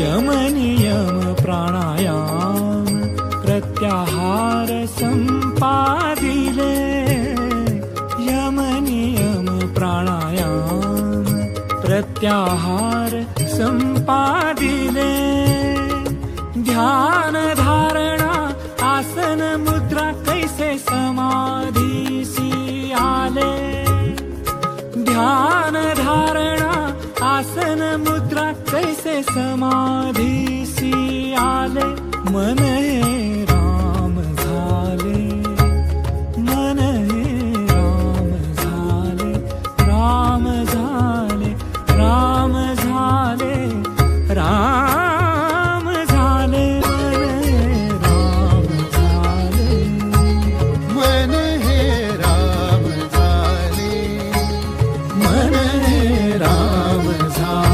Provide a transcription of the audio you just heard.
M नियम प्राणायाम प्रत्याहार संपादिले M नियम प्राणायाम प्रत्याहार संपादिले। ध्यान धारणा आसन मुद्रा कैसे समाधीसी आले ध्यान मुद्रा कैसे समाधी सी आले? मन हे राम झाले मन हे राम झाले राम झाले राम झाले राम झाले राम झाले मन राम झाले मन राम झाले.